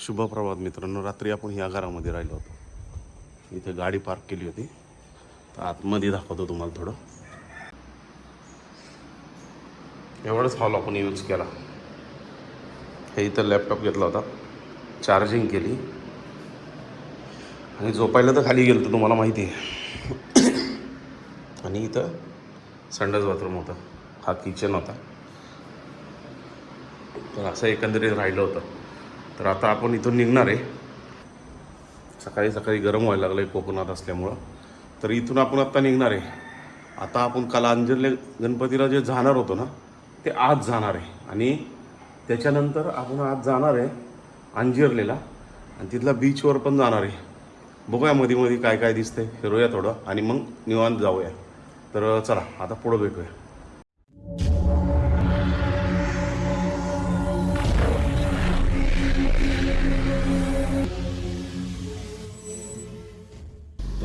शुभप्रभात मित्रांनो रात्री आपण या घरामध्ये राहिलो होतो. इथे गाडी पार्क केली होती. तर आतमध्ये दाखवतो तुम्हाला थोडं. एवढंच हॉल आपण यूज केला. हे इथं लॅपटॉप घेतला होता. चार्जिंग केली. आणि झोपायला तर खाली गेलं तर तुम्हाला माहिती आहे. आणि इथं संडास बाथरूम होता. हा किचन होता. तर असं एकंदरीत राहिलं होतं. तर आता आपण इथून निघणार आहे. सकाळी सकाळी गरम व्हायला लागलं आहे कोकणात असल्यामुळं. तर इथून आपण आत्ता निघणार आहे. आता आपण काल अंजरले गणपतीला जे जाणार होतो ना ते आज जाणार आहे. आणि त्याच्यानंतर आपण आज जाणार आहे अंजिरलेला. आणि तिथला बीचवर पण जाणार आहे. बघूया मध्ये मध्ये काय काय दिसतंय. फिरूया थोडं. आणि मग निवांत जाऊया. तर चला आता पुढं भेटूया.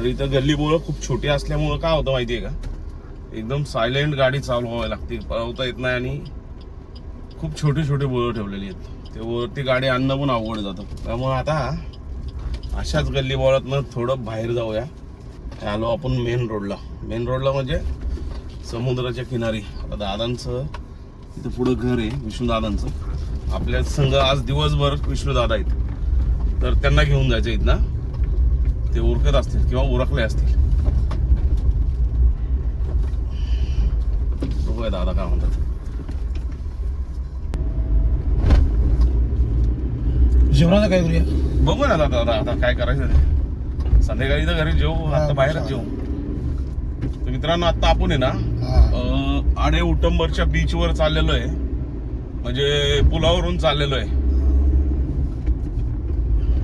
तर इथं गल्लीबोळं खूप छोटी असल्यामुळं काय होतं माहितीये का? एकदम सायलेंट गाडी चालू व्हावी लागते पळवता येत नाही आणि खूप छोटे छोटे बोळं ठेवलेली आहेत. ते वरती गाडी आणणं पण अवघड जातं. त्यामुळं आता अशाच गल्ली बोळातनं थोडं बाहेर जाऊया. आलो आपण मेन रोडला मेन रोडला म्हणजे समुद्राच्या किनारी. आता दादांचं इथं पुढं घर आहे विष्णूदादांचं आपल्या संघ आज दिवसभर विष्णूदादा आहेत. तर त्यांना घेऊन जायचं आहेत ना? ते उरकत असतील किंवा उरकले असतील. बघूया दादा काय म्हणतात. जेवणाचं काय करूया? बघू ना दादा आता आता काय करायचं ते. संध्याकाळी तर घरी जेऊ आता बाहेरच जेऊ. तर मित्रांनो आता आपण आहे ना आडे उटंबरच्या बीचवर चाललेलो आहे. म्हणजे पुलावरून चाललेलो आहे.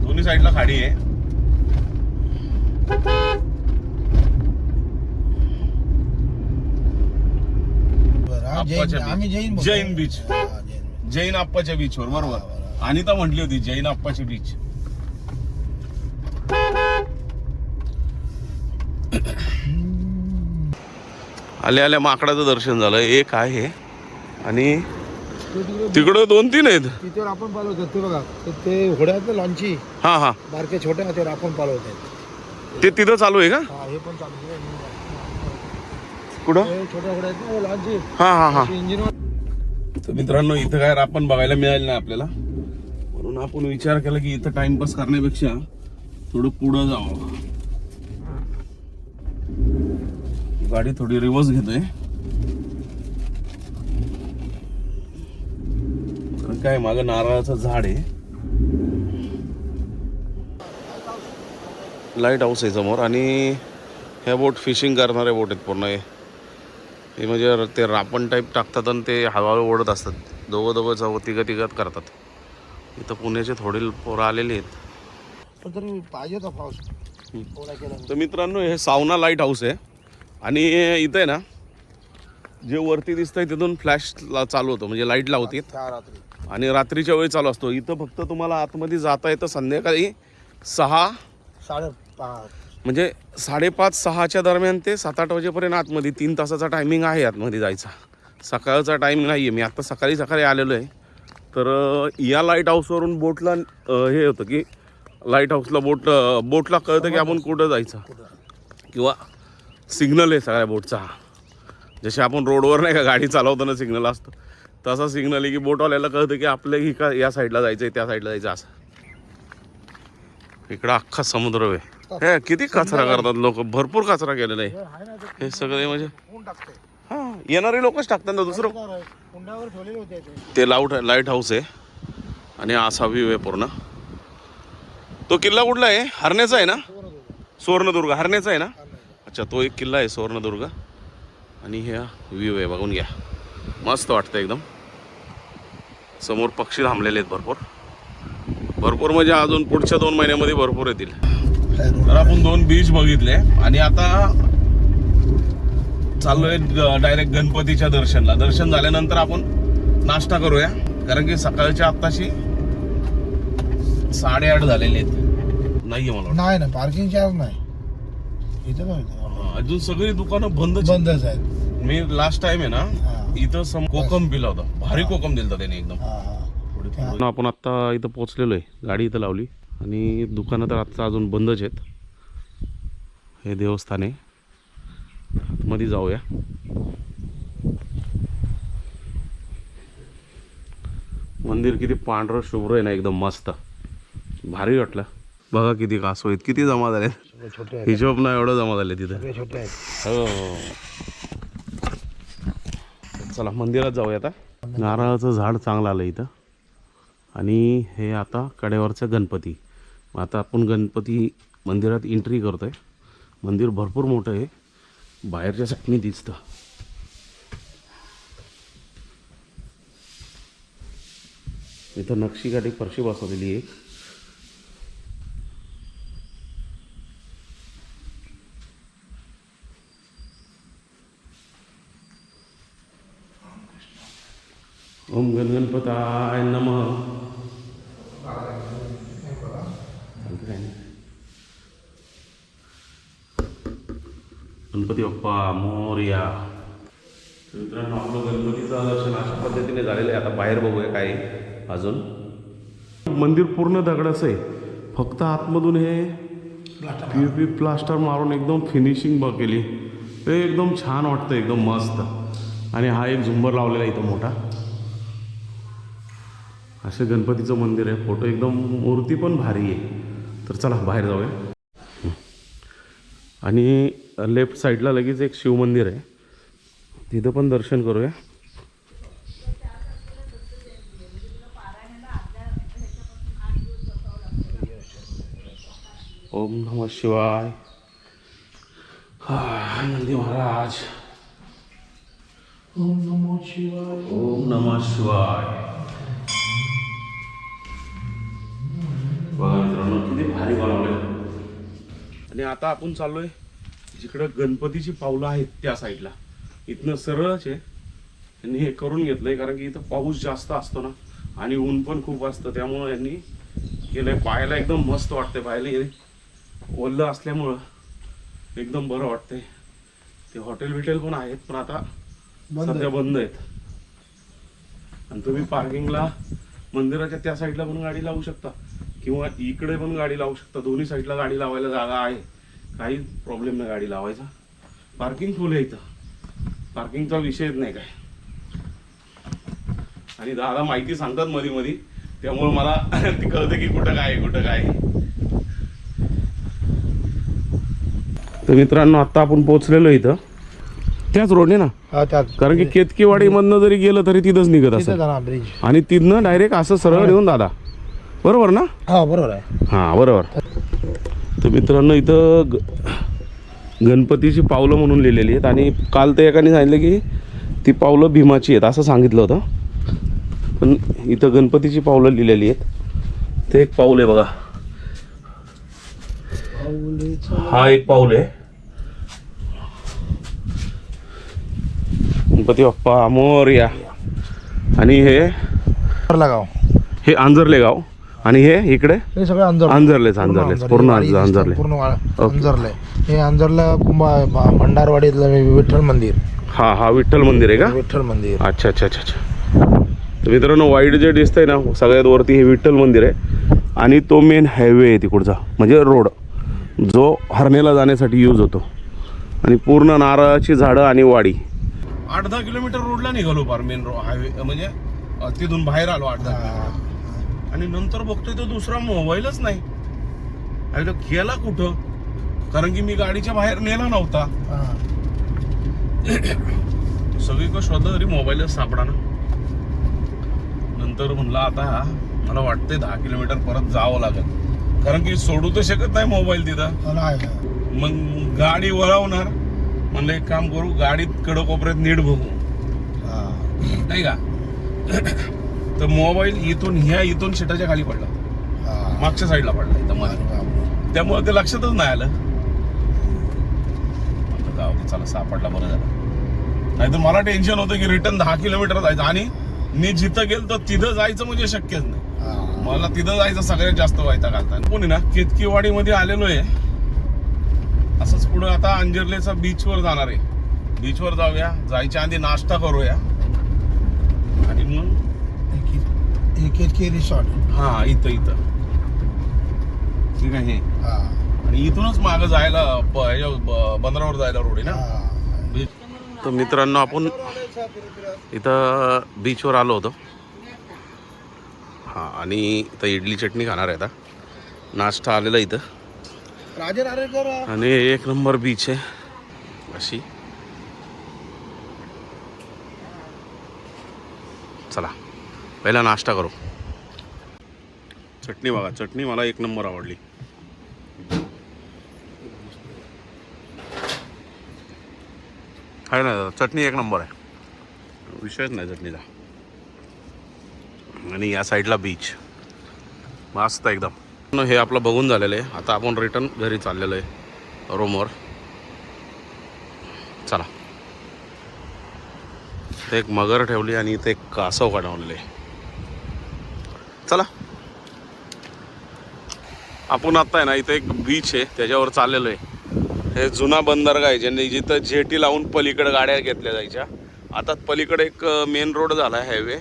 दोन्ही साईडला खाडी आहे बरं हा, जैन आप्पाच्या आम्ही. जैन. हा, जैन आप्पाच्या बीचवर हा, बरोबर. अनिता म्हटली होती जैन आप्पाची बीच आल्या आल्या माकडाचं दर्शन झालं. एक आहे आणि तिकडे दोन तीन आहेत. तिच्यावर आपण पालवतात ते बघा ते- ते घोड्यात लॉन्ची हा हा. बारके छोट्या हातीवर आपण पालवतात ते तिथं चालू आहे का? हा हे पण चालू आहे. कुठं? हे छोट्या ना हा हा हा तर मित्रांनो इथं काय आपण बघायला मिळालं नाही आपल्याला. म्हणून आपण विचार केला की इथं टाइमपास करण्यापेक्षा थोडं पुढं जावं. गाडी थोडी रिवर्स घेतोय. कारण काय मागं नारळाचं झाड आहे. लाइट हाऊस आहे समोर आणि ह्या बोट फिशिंग करणारे बोट आहेत पूर्ण हे. हे म्हणजे ते रापण टाईप टाकतात आणि ते हळूहळू ओढत असतात. दोघं दोघं चौ तिघं तिघत करतात. इथं पुण्याचे थोडे पोरं आलेले आहेत. पण तरी पाहिजे पाऊस. तर मित्रांनो हे सावना लाइट हाऊस आहे. आणि इथं आहे ना जे वरती दिसतंय तिथून फ्लॅश चालू होतं. म्हणजे लाइट लावते आणि रात्रीच्या वेळी चालू असतो. इथं फक्त तुम्हाला आतमध्ये जाता येतं संध्याकाळी सहा साडेपाच म्हणजे साडेपाच सहाच्या दरम्यान ते सात आठ वाजेपर्यंत आतमध्ये तीन तासाचा टायमिंग आहे आतमध्ये जायचा. सकाळचा टायमिंग नाही आहे मी आत्ता सकाळी सकाळी आलेलो आहे. तर या लाइट हाऊसवरून बोटला अं, हे होतं की लाइट हाऊसला बोट अं, बोटला कळतं की आपण कुठं जायचं. किंवा सिग्नल आहे सगळ्या बोटचा. जसे आपण रोडवर नाही का गाडी चालवताना सिग्नल असतं तसा सिग्नल आहे की बोटवाल्याला कळतं की आपल्या ही का या साईडला जायचं आहे त्या साईडला जायचं असं. इकडं अख्खा समुद्र आहे. हे. किती कचरा करतात लोक? भरपूर कचरा केलेला आहे. हे सगळे म्हणजे हा येणारे लोकच टाकतात ना दुसरं ते. लाऊट लाइट हाऊस आहे. आणि असा व्ह्यू आहे पूर्ण. तो किल्ला कुठला आहे? हरण्याचा आहे ना? सुवर्णदुर्ग. हरण्याचा आहे ना? अच्छा तो एक किल्ला आहे सुवर्णदुर्ग. आणि ह्या व्ह्यू आहे बघून घ्या. मस्त वाटतं एकदम. समोर पक्षी थांबलेले आहेत भरपूर. भरपूर म्हणजे अजून पुढच्या दोन महिन्यामध्ये भरपूर येतील. तर आपण दोन बीच बघितले आणि आता चाललोय डायरेक्ट गणपतीच्या दर्शनला. दर्शन झाल्यानंतर आपण नाश्ता करूया. कारण की सकाळच्या आत्ताशी साडेआठ झालेले आहेत. नाहीये मला नाही ना पार्किंग चार्ज नाही. इथं. अजून सगळी दुकानं बंद बंदच आहेत. मी लास्ट टाइम आहे ना. इथं सम कोकम पिला होता. भारी कोकम दिलता त्याने एकदम. पुढं. आपण आत्ता इथं पोचलेलो आहे. गाडी इथं लावली. आणि दुकानं तर आत्ता अजून बंदच आहेत. हे देवस्थान आहे. मध्ये जाऊया. मंदिर किती पांढरं शुभ्र आहे ना एकदम मस्त. भारी वाटलं. बघा किती कासव आहेत किती जमा झाले हिशोब ना एवढं जमा झाले तिथं हो. चला मंदिरात जाऊया आता. नारळाचं झाड चांगलं आलं इथं. आणि हे आता कडेवरचा गणपती. मग आता आपण गणपती मंदिरात एंट्री करतोय. मंदिर भरपूर मोठं आहे. बाहेरच्या साईडनी दिसतं. इथं नक्षीकाठी फरशी बसवलेली आहे. ओम गण गणपताय नम. गणपती बाप्पा मोर्या. तर मित्रांनो आपलं गणपतीचं दर्शन अशा पद्धतीने झालेलं आहे. आता बाहेर बघूया काय अजून. मंदिर पूर्ण दगडाचं आहे. फक्त आतमधून हे पी पी प्लास्टर मारून एकदम फिनिशिंग बघ केली. ते एकदम छान वाटतं एकदम मस्त. आणि हा एक झुंबर लावलेला इथं मोठा. असं गणपतीचं मंदिर आहे. फोटो एकदम मूर्ती पण भारी आहे. तर चला बाहेर जाऊया. आणि लेफ्ट साईडला लगेच एक शिवमंदिर आहे. तिथं पण दर्शन करूया. ओम नमः शिवाय. हा नंदी महाराज. ओम नमो शिवाय. ओम नमः शिवाय. बघा मित्रांनो किती भारी बनवले आणि आता आपण चाललोय जिकडं गणपतीची पावलं आहेत त्या साईडला. इथनं सरळच आहे. यांनी हे करून घेतलंय कारण की इथं पाऊस जास्त असतो ना आणि ऊन पण खूप असतं त्यामुळं यांनी केलंय. पाहायला एकदम मस्त वाटतंय पाहायला ओल्लं असल्यामुळं एकदम बरं वाटतंय. ते हॉटेल बिटेल पण आहेत पण आता बंद सध्या. बंद आहेत. आणि तुम्ही पार्किंगला मंदिराच्या त्या साईडला पण गाडी लावू शकता किंवा इकडे पण गाडी लावू शकता. दोन्ही साईडला गाडी लावायला जागा आहे. काही प्रॉब्लेम नाही गाडी लावायचा. पार्किंग फुल आहे इथं. पार्किंगचा विषयच नाही काय. आणि दादा माहिती सांगतात मध्ये मध्ये त्यामुळे मला ते कळतं की कुठं काय कुठं काय. तर मित्रांनो आता आपण पोहोचलेलो इथं. त्याच रोडने ना कारण की केतकीवाडीमधनं जरी गेलं तरी तिथंच निघत तिथं असं जाणार ब्रिज आणि तिथनं डायरेक्ट असं सरळ येऊन दादा. बरोबर ना? हा बरोबर आहे. हां बरोबर. तर मित्रांनो इथं ग गणपतीची पावलं म्हणून लिहिलेली आहेत आणि काल ते एकाने सांगितलं की ती पावलं भीमाची आहेत असं सांगितलं होतं. पण इथं गणपतीची पावलं लिहिलेली आहेत. ते एक पाऊल आहे बघा. हा एक पाऊल आहे. गणपती बाप्पा मोरया आणि हे लगाव हे आंजर्ले गाव. आणि हे इकडे? हे सगळं अंजर अंजरलेच अंजरलेच पूर्ण अंजरले. पूर्ण वा- अंजरले. हे अंजरला कुंभा भ- भंडारवाडीतलं विठ्ठल मंदिर. हा हा विठ्ठल मंदिर आहे का? विठ्ठल मंदिर. अच्छा अच्छा अच्छा अच्छा. तर मित्रांनो वाईट जे दिसतंय ना सगळ्यात वरती हे विठ्ठल मंदिर आहे. आणि तो मेन हायवे आहे तिकडचा म्हणजे रोड जो हरणेला जाण्यासाठी यूज होतो. आणि पूर्ण नारळाची झाडं आणि वाडी. आठ दहा किलोमीटर रोडला निघालो पार मेन रोड हायवे म्हणजे तिथून बाहेर आलो आठ हा. आणि नंतर बघतोय तो दुसरा मोबाईलच नाही. अरे गेला कुठं? कारण की मी गाडीच्या बाहेर नेला नव्हता. हा. सगळीकडे शोधलं तरी मोबाईलच सापडा ना. नंतर म्हणलं आता मला वाटतंय दहा किलोमीटर परत जावं लागेल. कारण की सोडू तर शकत नाही मोबाईल तिथं. मग गाडी वळवणार. म्हणलं एक काम करू गाडीत कडक कोपऱ्यात नीट बघू. हा. नाही का? तर मोबाईल इथून ह्या इथून शेटाच्या खाली पडला. मागच्या साईडला पडला इथं मध्ये. त्यामुळे ते लक्षातच नाही आलं. जाऊ दे, चला सापडला बरं झालं. नाही तर मला टेन्शन होतं की रिटर्न दहा किलोमीटर जायचं. आणि मी जिथं गेलो तर तिथं जायचं म्हणजे शक्यच नाही. मला तिथं जायचं सगळ्यात जास्त व्हायचा घालता कोणी ना केतकीवाडी मध्ये आलेलो आहे. असंच पुढं आता अंजर्लेचा बीचवर जाणार आहे. बीचवर जाऊया जायच्या आधी नाश्ता करूया आणि मग हे कि- हे केतकी रिसॉर्ट हा इथं इथं. ठीक आहे. हे. आणि इथूनच मागं जायला ब- बंदरावर जायला रोड आहे ना? हा. तर मित्रांनो आपण इथं बीचवर आलो होतो. हां आणि इथं इडली चटणी खाणार आहे आता. नाश्ता आलेला इथं. राजे नारेकर आणि एक नंबर बीच आहे. अशी. चला. पहिला नाश्ता करू. चटणी बघा चटणी मला एक नंबर आवडली. आहे ना दादा चटणी एक नंबर आहे. विषयच नाही चटणीचा. आणि या साईडला बीच मस्त एकदम. हे आपलं बघून झालेलं आहे. आता आपण रिटर्न घरी चाललेलो आहे रूमवर चला. इथे एक मगर ठेवली आणि इथे एक कासव काढवले चला. आपण आता आहे ना इथं एक बीच आहे त्याच्यावर चाललेलो आहे. हे जुना बंदरगा आहे ज्यांनी जिथं जेटी लावून पलीकडे गाड्या घेतल्या जायच्या. आता पलीकडे एक मेन रोड झाला आहे हायवे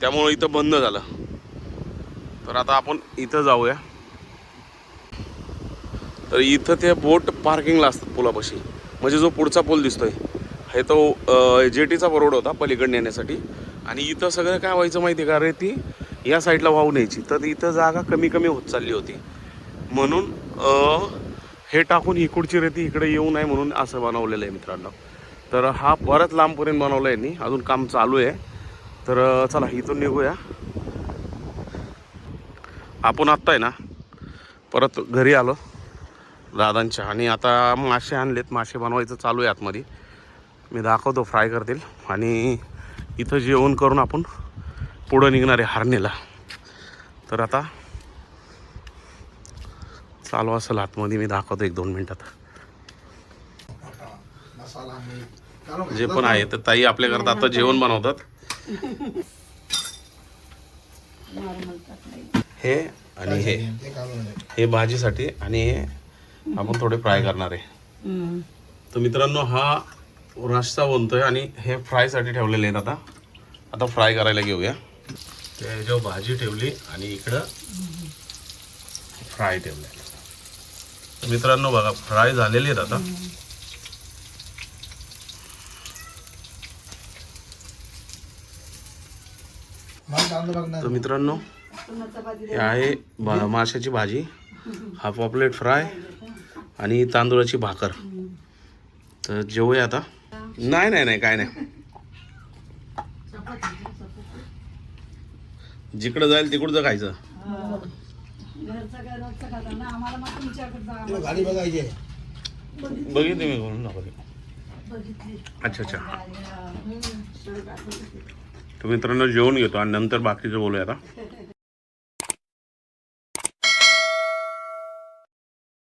त्यामुळे इथं बंद झालं. तर आता आपण इथं जाऊया. तर इथं ते बोट पार्किंगला असतात पुलापाशी. म्हणजे जो पुढचा पूल दिसतोय. हे तो जेटीचा रोड होता पलीकडे नेण्यासाठी आणि इथं सगळं काय व्हायचं माहिती आहे का रेती या साईडला वाहून यायची तर इथं जागा कमी कमी होत चालली होती. म्हणून हे टाकून इकडची रेती इकडे येऊ नये म्हणून असं बनवलेलं आहे मित्रांनो. तर हा परत लांबपर्यंत बनवला आहे यांनी. अजून काम चालू आहे. तर चला इथून निघूया. आपण आत्ता आहे ना परत घरी आलो. दादांच्या. आणि आता मासे आणलेत. मासे बनवायचं चालू आहे आतमध्ये. मी दाखवतो फ्राय करतील. आणि इथं जेवण करून आपण पुढं निघणार आहे हार्नेला तर आता चालू असेल आतमध्ये मी दाखवतो एक दोन मिनटात. जे पण आहे तर ताई आपल्याकरता आता जेवण बनवतात. हे आणि हे. हे भाजीसाठी आणि हे आपण थोडे फ्राय करणार आहे. तर मित्रांनो हा रस्सा बनतोय आणि हे फ्रायसाठी ठेवलेले आहेत आता. आता फ्राय करायला घेऊया. त्याच्यावर भाजी ठेवली आणि इकडं फ्राय ठेवले. मित्रांनो बघा फ्राय झालेले आहेत आता. तर मित्रांनो हे आहे माशाची भाजी. हा पॉपलेट फ्राय आणि तांदूळाची भाकर. तर जेवूया आता. नाही नाही नाही काय नाही. जिकडं जाईल तिकडचं खायचं. गाडी बघायची आहे. बघितली मी म्हणून दाखवली अच्छा अच्छा. तर मित्रांनो जेवण घेतो आणि नंतर बाकीचं बोलूया आता.